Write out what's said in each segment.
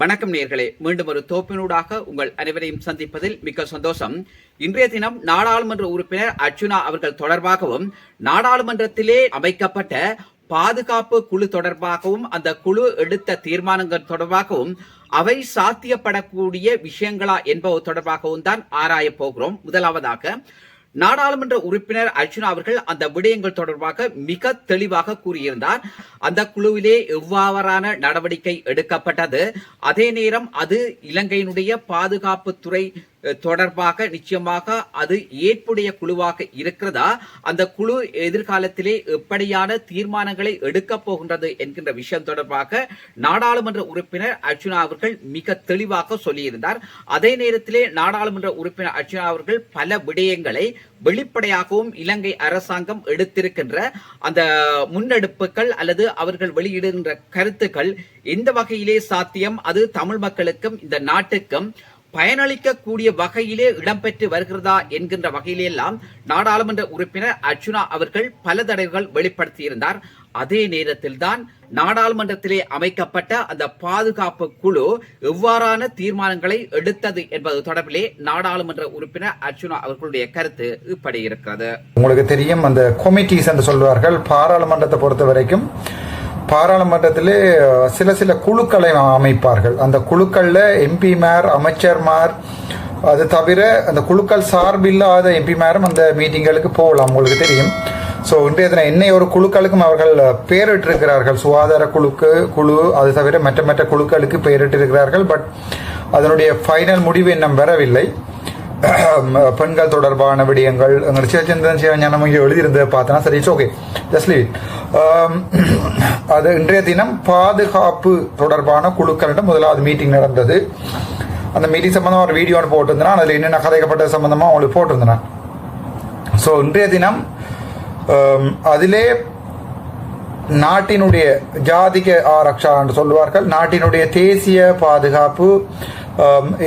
வணக்கம் நேர்களே. மீண்டும் ஒரு தோப்பினூடாக உங்கள் அனைவரையும் சந்திப்பதில் மிக்க சந்தோஷம். இன்றைய தினம் நாடாளுமன்ற உறுப்பினர் அர்ஜுனா அவர்கள் தொடர்பாகவும் நாடாளுமன்றத்திலே அமைக்கப்பட்ட பாதுகாப்பு குழு தொடர்பாகவும் அந்த குழு எடுத்த தீர்மானங்கள் தொடர்பாகவும் அவை சாத்தியப்படக்கூடிய விஷயங்களா என்பது தொடர்பாகவும் தான் ஆராயப் போகிறோம். முதலாவதாக நாடாளுமன்ற உறுப்பினர் அர்ஜுனா அவர்கள் அந்த விடயங்கள் தொடர்பாக மிக தெளிவாக கூறியிருந்தார். அந்த குழுவிலே எவ்வாறான நடவடிக்கை எடுக்கப்பட்டது? அதே நேரம் அது இலங்கையினுடைய பாதுகாப்புத்துறை தொடர்பாக நிச்சயமாக அது ஏற்புடைய குழுவாக இருக்கிறதா? அந்த குழு எதிர்காலத்திலே எப்படியான தீர்மானங்களை எடுக்கப் போகின்றது என்கின்ற விஷயம் தொடர்பாக நாடாளுமன்ற உறுப்பினர் அர்ஜுனா அவர்கள் மிக தெளிவாக சொல்லியிருந்தார். அதே நேரத்திலே நாடாளுமன்ற உறுப்பினர் அர்ஜுனா அவர்கள் பல விடயங்களை வெளிப்படையாகவும் இலங்கை அரசாங்கம் எடுத்திருக்கின்ற அந்த முன்னெடுப்புகள் அல்லது அவர்கள் வெளியிடுகின்ற கருத்துக்கள் எந்த வகையிலே சாத்தியம்? அது தமிழ் மக்களுக்கும் இந்த நாட்டுக்கும் பயனளிக்கக்கூடிய வகையிலே இடம்பெற்று வருகிறதா என்கின்ற வகையிலெல்லாம் நாடாளுமன்ற உறுப்பினர் அர்ச்சுனா அவர்கள் பல தடவைகள் வெளிப்படுத்தியிருந்தார். அதே நேரத்தில் தான் நாடாளுமன்றத்திலே அமைக்கப்பட்ட அந்த பாதுகாப்பு குழு எவ்வாறான தீர்மானங்களை எடுத்தது என்பது தொடர்பிலே நாடாளுமன்ற உறுப்பினர் அர்ச்சுனா அவர்களுடைய கருத்து இப்படி இருக்கிறது. உங்களுக்கு தெரியும் அந்த கொமிட்டிஸ் என்று சொல்வார்கள் பாராளுமன்றத்தை பொறுத்த வரைக்கும் பாராளுமன்றத்திலே சில சில குழுக்களை அமைப்பார்கள். அந்த குழுக்களில் எம்பிமார் அமைச்சர்மார் அது தவிர அந்த குழுக்கள் சார்பில்லாத எம்பிமாரும் அந்த மீட்டிங்களுக்கு போகலாம் உங்களுக்கு தெரியும். ஸோ இன்றைய தினம் என்னை ஒரு குழுக்களுக்கும் அவர்கள் பெயரிட்டிருக்கிறார்கள். சுகாதார குழுக்கு குழு அது தவிர மற்ற மற்ற குழுக்களுக்கு பெயரிட்டிருக்கிறார்கள். பட் அதனுடைய ஃபைனல் முடிவு இன்னும் வரவில்லை. பெண்கள் தொடர்பான விடயங்கள் எங்கள் சிவச்சந்திரன் சிவஞானம் இங்கே எழுதியிருந்ததை பார்த்தனா சரி ஓகே ஜஸ்ட் லீவ் அது இன்றைய தினம் பாதுகாப்பு தொடர்பான குழுக்களிடம் முதலாவது மீட்டிங் நடந்தது. அந்த மீட்டிங் சம்மந்தமாக ஒரு வீடியோ போட்டிருந்தேன் அதில் என்னென்ன கதைக்கப்பட்டது சம்மந்தமாக அவங்களுக்கு போட்டிருந்தேன். ஸோ இன்றைய தினம் அதிலே நாட்டினுடைய ஜாதிக ஆரக்ஷா என்று சொல்லுவார்கள். நாட்டினுடைய தேசிய பாதுகாப்பு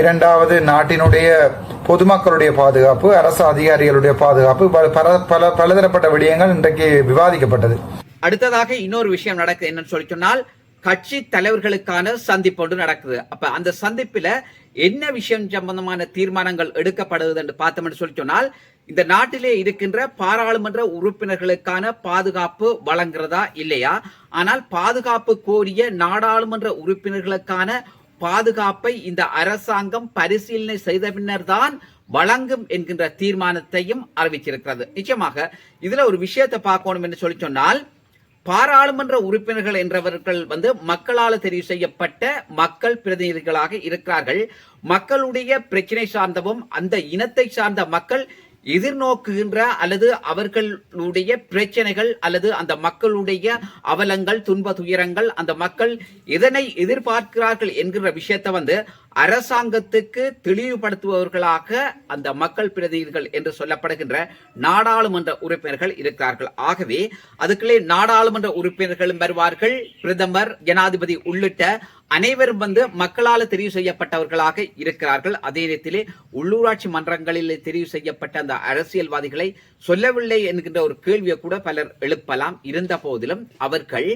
இரண்டாவது நாட்டினுடைய பொதுமக்களுடைய பாதுகாப்பு அரசு அதிகாரிகளுடைய பாதுகாப்பு பல- பல பல பலதரப்பட்ட விடயங்கள் இன்றைக்கு விவாதிக்கப்பட்டது. அடுத்ததாக இன்னொரு விஷயம் நடக்குது என்னன்னு சொல்லி சொன்னால் கட்சி தலைவர்களுக்கான சந்திப்பு ஒன்று நடக்குது. அப்ப அந்த சந்திப்புல என்ன விஷயம் சம்பந்தமான தீர்மானங்கள் எடுக்கப்படுது என்று பார்த்தோம்னு சொல்லி சொன்னால் இந்த நாட்டிலே இருக்கின்ற பாராளுமன்ற உறுப்பினர்களுக்கான பாதுகாப்பு வழங்குறதா இல்லையா? ஆனால் பாதுகாப்பு கோரிய நாடாளுமன்ற உறுப்பினர்களுக்கான பாதுகாப்பை இந்த அரசாங்கம் பரிசீலனை செய்த பின்னர் தான் வழங்கும் என்கின்ற தீர்மானத்தையும் அறிவிச்சிருக்கிறது நிச்சயமாக இதுல ஒரு விஷயத்தை பார்க்கணும் என்று சொல்லி சொன்னால் பாராளுமன்ற உறுப்பினர்கள் என்றவர்கள் வந்து மக்களால் தெரிவு செய்யப்பட்ட மக்கள் பிரதிநிதிகளாக இருக்கிறார்கள். மக்களுடைய பிரச்சனை சார்ந்தவும் அந்த இனத்தை சார்ந்த மக்கள் எதிர்நோக்குகின்ற அல்லது அவர்களுடைய பிரச்சனைகள் அல்லது அந்த மக்களுடைய அவலங்கள் துன்ப துயரங்கள் அந்த மக்கள் எதனை எதிர்பார்க்கிறார்கள் என்கிற விஷயத்தை வந்து அரசாங்கத்துக்கு தெளிவுபடுத்துபவர்களாக அந்த மக்கள் பிரதிநிதிகள் என்று சொல்லப்படுகின்ற நாடாளுமன்ற உறுப்பினர்கள் இருக்கிறார்கள். ஆகவே அதுக்குள்ளே நாடாளுமன்ற உறுப்பினர்களும் வருவார்கள். பிரதமர் ஜனாதிபதி உள்ளிட்ட அனைவரும் வந்து மக்களால் தெரிவு செய்யப்பட்டவர்களாக இருக்கிறார்கள். அதே நேரத்திலே உள்ளூராட்சி மன்றங்களில் தெரிவு செய்யப்பட்ட அந்த அரசியல்வாதிகளை சொல்லவில்லை என்கின்ற ஒரு கேள்வியை கூட பலர் எழுப்பலாம். இருந்த போதிலும் அவர்கள்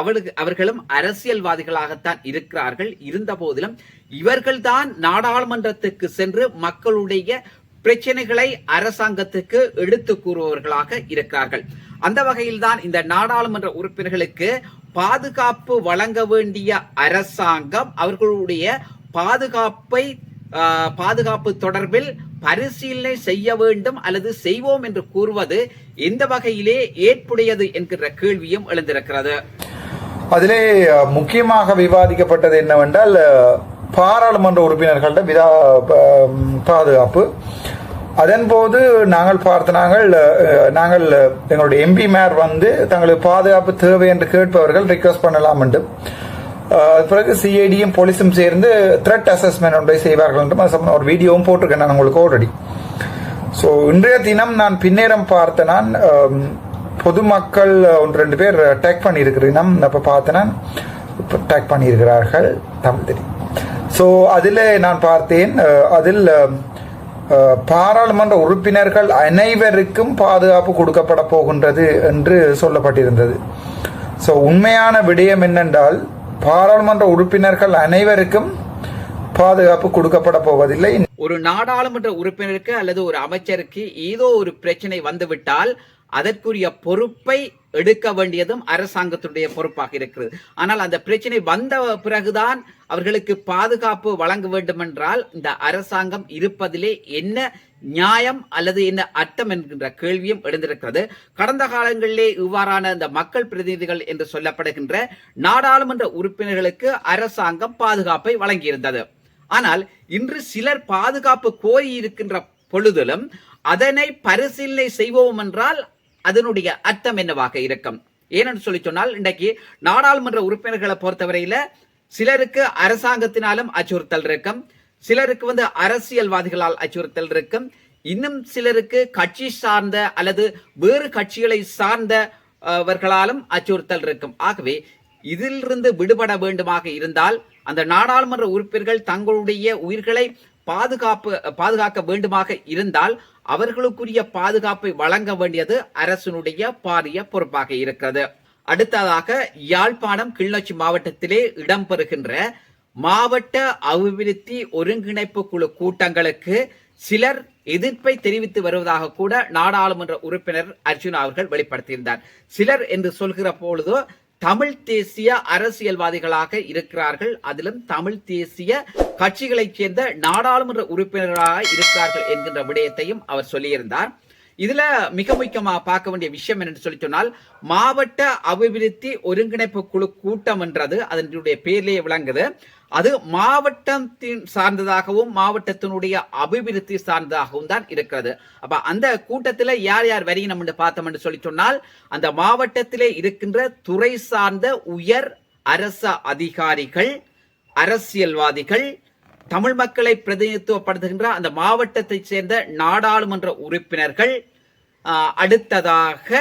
அவளுக்கு அவர்களும் அரசியல்வாதிகளாகத்தான் இருக்கிறார்கள். இருந்த போதிலும் இவர்கள்தான் நாடாளுமன்றத்துக்கு சென்று மக்களுடைய பிரச்சனைகளை அரசாங்கத்துக்கு எடுத்து கூறுபவர்களாக இருக்கிறார்கள். அந்த வகையில்தான் இந்த நாடாளுமன்ற உறுப்பினர்களுக்கு பாதுகாப்பு வழங்க வேண்டிய அரசாங்கம் அவர்களுடைய பாதுகாப்பை பாதுகாப்பு தொடர்பில் பரிசீலனை செய்ய வேண்டும் அல்லது செய்வோம் என்று கூறுவது எந்த வகையிலே ஏற்புடையது என்கிற கேள்வியும் எழுந்திருக்கிறது. அதிலே முக்கியமாக விவாதிக்கப்பட்டது என்னவென்றால் பாராளுமன்ற உறுப்பினர்கள்ட விதா பாதுகாப்பு அதன்போது நாங்கள் பார்த்த நாங்கள் நாங்கள் எங்களுடைய எம்பி மேர் வந்து தங்களுக்கு பாதுகாப்பு தேவை என்று கேட்பவர்கள் ரிக்வஸ்ட் பண்ணலாம் என்று. அது பிறகு சிஐடியும் போலீஸும் சேர்ந்து த்ரெட் அசஸ்மெண்ட் ஒன்றை செய்வார்கள் என்றும் அது ஒரு வீடியோவும் போட்டிருக்கேன் நான் உங்களுக்கு ஆல்ரெடி ஸோ இன்றைய தினம் நான் பின்னேறம் பார்த்த நான் பொதுமக்கள் ஒன்று ரெண்டு பேர் டேக் பண்ணியிருக்கிறேன் அப்போ பார்த்தேன் இப்போ டேக் பண்ணியிருக்கிறார்கள் தமிழ் தெரியும் ஸோ அதில் நான் பார்த்தேன் அதில் பாராளுமன்ற உறுப்பினர்கள் அனைவருக்கும் பாதுகாப்பு கொடுக்கப்பட போகின்றது என்று சொல்லப்பட்டிருந்தது. ஸோ உண்மையான விடயம் என்னென்றால் பாராளுமன்ற உறுப்பினர்கள் அனைவருக்கும் பாதுகாப்பு கொடுக்கப்பட போவதில்லை. ஒரு நாடாளுமன்ற உறுப்பினருக்கு அல்லது ஒரு அமைச்சருக்கு ஏதோ ஒரு பிரச்சனை வந்துவிட்டால் அதற்குரிய பொறுப்பை எடுக்க வேண்டியதும் அரசாங்கத்துடைய பொறுப்பாக இருக்கிறது. ஆனால் அந்த பிரச்சனை வந்த பிறகுதான் அவர்களுக்கு பாதுகாப்பு வழங்க வேண்டுமென்றால் இந்த அரசாங்கம் இருப்பதிலே என்ன நியாயம் அல்லது என்ன அர்த்தம் என்கின்ற கேள்வியும் எழுந்திருக்கிறது. கடந்த காலங்களிலே இவ்வாறான இந்த மக்கள் பிரதிநிதிகள் என்று சொல்லப்படுகின்ற நாடாளுமன்ற உறுப்பினர்களுக்கு அரசாங்கம் பாதுகாப்பை வழங்கியிருந்தது. ஆனால் இன்று சிலர் பாதுகாப்பு கோரி இருக்கின்ற பொழுதிலும் அதனை பரிசீலனை செய்வோம் என்றால் அதனுடைய அர்த்தம் என்னவாக இருக்கும்? ஏனென்று சொல்லி சொன்னால் இன்றைக்கு நாடாளுமன்ற உறுப்பினர்களை பொறுத்தவரையில சிலருக்கு அரசாங்கத்தினாலும் அச்சுறுத்தல் இருக்கும். சிலருக்கு வந்து அரசியல்வாதிகளால் அச்சுறுத்தல் இருக்கும். இன்னும் சிலருக்கு கட்சி சார்ந்த அல்லது வேறு கட்சிகளை சார்ந்தவர்களாலும் அச்சுறுத்தல் இருக்கும். ஆகவே இதிலிருந்து விடுபட வேண்டுமாக இருந்தால் அந்த நாடாளுமன்ற உறுப்பினர்கள் தங்களுடைய உயிர்களை பாதுகாப்பு பாதுகாக்க வேண்டுமாக இருந்தால் அவர்களுக்குரிய பாதுகாப்பை வழங்க வேண்டியது அரசினுடைய பாரிய பொறுப்பாக இருக்கிறது. அடுத்ததாக யாழ்ப்பாணம் கிளிநொச்சி மாவட்டத்திலே இடம்பெறுகின்ற மாவட்ட அபிவிருத்தி ஒருங்கிணைப்பு குழு கூட்டங்களுக்கு சிலர் எதிர்ப்பை தெரிவித்து வருவதாக கூட நாடாளுமன்ற உறுப்பினர் அர்ஜுன் அவர்கள் வெளிப்படுத்தியிருந்தார். சிலர் என்று சொல்கிற பொழுது தமிழ் தேசிய அரசியல்வாதிகளாக இருக்கிறார்கள். அதிலும் தமிழ் தேசிய கட்சிகளைச் சேர்ந்த நாடாளுமன்ற உறுப்பினர்களாக இருக்கிறார்கள் என்கின்ற விடயத்தையும் அவர் சொல்லியிருந்தார். இதுல மிக முக்கியமா பார்க்க வேண்டிய விஷயம் என்னன்னு சொல்லி சொன்னால் மாவட்ட அபிவிருத்தி ஒருங்கிணைப்பு குழு கூட்டம் என்றது அதனுடைய பேர்லேயே விளங்குது. அது மாவட்டத்தின் சார்ந்ததாகவும் மாவட்டத்தினுடைய அபிவிருத்தி சார்ந்ததாகவும் தான் இருக்கிறது. அப்ப அந்த கூட்டத்துல யார் யார் வரையணும் என்று பார்த்தோம் என்று சொல்லி சொன்னால் அந்த மாவட்டத்திலே இருக்கின்ற துறை சார்ந்த உயர் அரச அதிகாரிகள் அரசியல்வாதிகள் தமிழ் மக்களை பிரதிநிதித்துவப்படுத்துகின்ற அந்த மாவட்டத்தைச் சேர்ந்த நாடாளுமன்ற உறுப்பினர்கள் அடுத்ததாக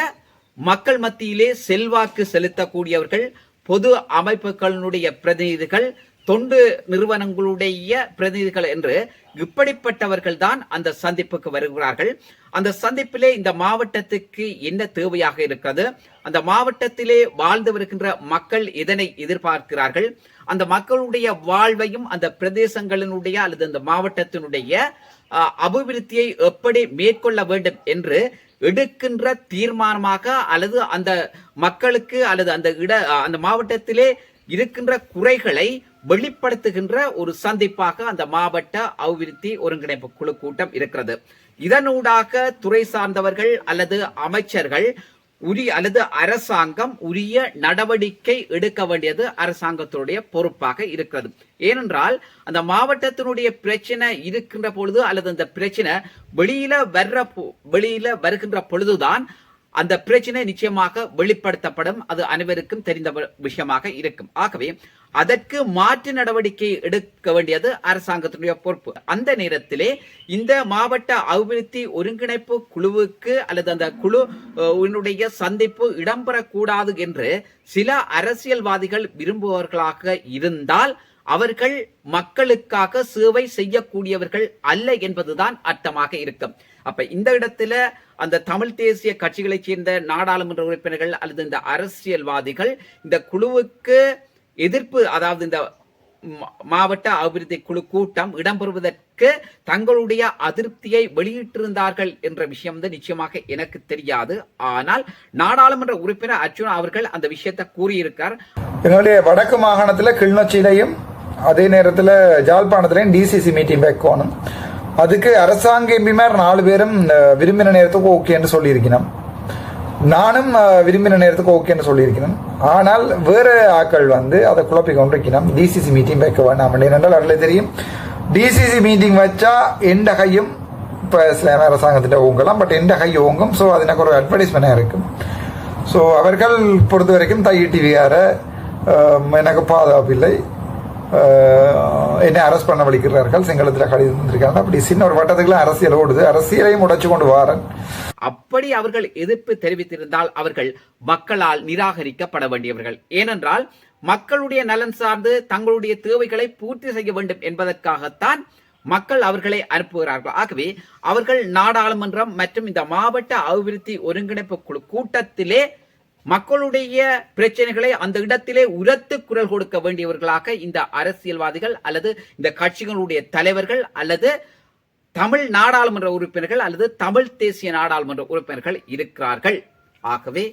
மக்கள் மத்தியிலே செல்வாக்கு செலுத்தக்கூடியவர்கள் பொது அமைப்புகளினுடைய பிரதிநிதிகள் தொண்டு நிறுவனங்களுடைய பிரதிநிதிகள் என்று இப்படிப்பட்டவர்கள் தான் அந்த சந்திப்புக்கு வருகிறார்கள். அந்த சந்திப்பிலே இந்த மாவட்டத்துக்கு என்ன தேவையாக இருக்கிறது? அந்த மாவட்டத்திலே வாழ்ந்து வருகின்ற மக்கள் இதனை எதிர்பார்க்கிறார்கள்? அந்த மக்களுடைய வாழ்வையும் அந்த பிரதேசங்களினுடைய அல்லது அந்த மாவட்டத்தினுடைய அபிவிருத்தியை எப்படி மேற்கொள்ள வேண்டும் என்று எடுக்கின்ற தீர்மானமாக அல்லது அந்த மக்களுக்கு அல்லது அந்த இட அந்த மாவட்டத்திலே இருக்கின்ற குறைகளை வெளிப்படுத்துகின்ற ஒரு சந்திப்பாக அந்த மாவட்ட அபிவிருத்தி ஒருங்கிணைப்பு குழு கூட்டம் இருக்கிறது. இதனூடாக துறை சார்ந்தவர்கள் அல்லது அமைச்சர்கள் உரிய அல்லது அரசாங்கம் உரிய நடவடிக்கை எடுக்க வேண்டியது அரசாங்கத்தினுடைய பொறுப்பாக இருக்கிறது. ஏனென்றால் அந்த மாவட்டத்தினுடைய பிரச்சனை இருக்கின்ற பொழுது அல்லது அந்த பிரச்சனை வெளியில வர்ற வெளியில வருகின்ற பொழுதுதான் அந்த பிரச்சனை நிச்சயமாக வெளிப்படுத்தப்படும். அது அனைவருக்கும் தெரிந்த விஷயமாக இருக்கும். ஆகவே அதற்கு மாற்று நடவடிக்கை எடுக்க வேண்டியது அரசாங்கத்தினுடைய பொறுப்பு. அந்த நேரத்திலே இந்த மாவட்ட அபிவிருத்தி ஒருங்கிணைப்பு குழுவுக்கு அல்லது அந்த குழு உன்னுடைய சந்திப்பு இடம்பெறக்கூடாது என்று சில அரசியல்வாதிகள் விரும்புபவர்களாக இருந்தால் அவர்கள் மக்களுக்காக சேவை செய்யக்கூடியவர்கள் அல்ல என்பதுதான் அர்த்தமாக இருக்கும். அப்ப இந்த இடத்துல அந்த தமிழ் தேசிய கட்சிகளைச் சேர்ந்த நாடாளுமன்ற உறுப்பினர்கள் அல்லது இந்த அரசியல்வாதிகள் இந்த குழுவுக்கு எதிர்ப்பு அதாவது இந்த மாவட்ட அபிவிருத்தி குழு கூட்டம் இடம்பெறுவதற்கு தங்களுடைய அதிருப்தியை வெளியிட்டிருந்தார்கள் என்ற விஷயம் வந்து நிச்சயமாக எனக்கு தெரியாது. ஆனால் நாடாளுமன்ற உறுப்பினர் அர்ஜுன் அவர்கள் அந்த விஷயத்தை கூறியிருக்கார். என்னுடைய வடக்கு மாகாணத்தில் கிளிநொச்சியிலையும் அதே நேரத்தில் ஜாழ்ப்பாணத்திலையும் டிசிசி மீட்டிங் வைக்கணும். அதுக்கு அரசாங்க எம்பிமார் நாலு பேரும் விரும்பின நேரத்துக்கு ஓகேன்னு சொல்லியிருக்கணும். நானும் விரும்பின நேரத்துக்கு ஓகேன்னு சொல்லியிருக்கணும் ஆனால் வேறு ஆட்கள் வந்து அதை குழப்பி கொண்டிருக்கணும் டிசிசி மீட்டிங் வைக்க வேண்டாம் ஏனென்றால் அதில் தெரியும். டிசிசி மீட்டிங் வச்சா எந்த கையும் இப்போ இஸ்லாமிய அரசாங்கத்திட்ட ஓங்கலாம் பட் எந்த கை ஓங்கும்? ஸோ அது எனக்கு ஒரு அட்வர்டைஸ்மெண்டாக இருக்கும். ஸோ அவர்கள் பொறுத்த வரைக்கும் தை டிவியார எனக்கு பாதுகாப்பு இல்லை. என்னை அரெஸ்ட் பண்ண வலிக்கிறார்கள் சிங்களத்தில் கடிதம் வந்திருக்காங்க அப்படி சின்ன ஒரு வட்டத்துக்குள்ள அரசியல் ஓடுது. அரசியலையும் உடைச்சு கொண்டு வாரன். அப்படி அவர்கள் எதிர்ப்பு தெரிவித்திருந்தால் அவர்கள் மக்களால் நிராகரிக்கப்பட வேண்டியவர்கள். ஏனென்றால் மக்களுடைய நலன் சார்ந்து தங்களுடைய தேவைகளை பூர்த்தி செய்ய வேண்டும் என்பதற்காகத்தான் மக்கள் அவர்களை அனுப்புகிறார்கள். ஆகவே அவர்கள் நாடாளுமன்றம் மற்றும் இந்த மாவட்ட அபிவிருத்தி ஒருங்கிணைப்பு குழு கூட்டத்திலே மக்களுடைய பிரச்சனைகளை அந்த இடத்திலே உரத்து குரல் கொடுக்க வேண்டியவர்களாக இந்த அரசியல்வாதிகள் அல்லது இந்த கட்சிகளுடைய தலைவர்கள் அல்லது தமிழ் நாடாளுமன்ற உறுப்பினர்கள் அல்லது தமிழ் தேசிய நாடாளுமன்ற உறுப்பினர்கள் இருக்கிறார்கள். ஆகவே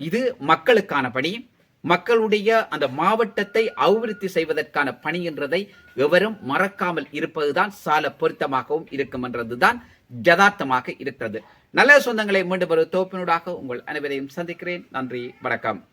இது மக்களுக்கான பணி. மக்களுடைய அந்த மாவட்டத்தை அபிவிருத்தி செய்வதற்கான பணி என்றதை எவரும் மறக்காமல் இருப்பதுதான் சால பொருத்தமாகவும் இருக்கும் என்றதுதான் யதார்த்தமாக இருக்கிறது. நல்ல சொந்தங்களை மீண்டும் ஒரு தோப்பினூடாக உங்கள் அனைவரையும் சந்திக்கிறேன். நன்றி வணக்கம்.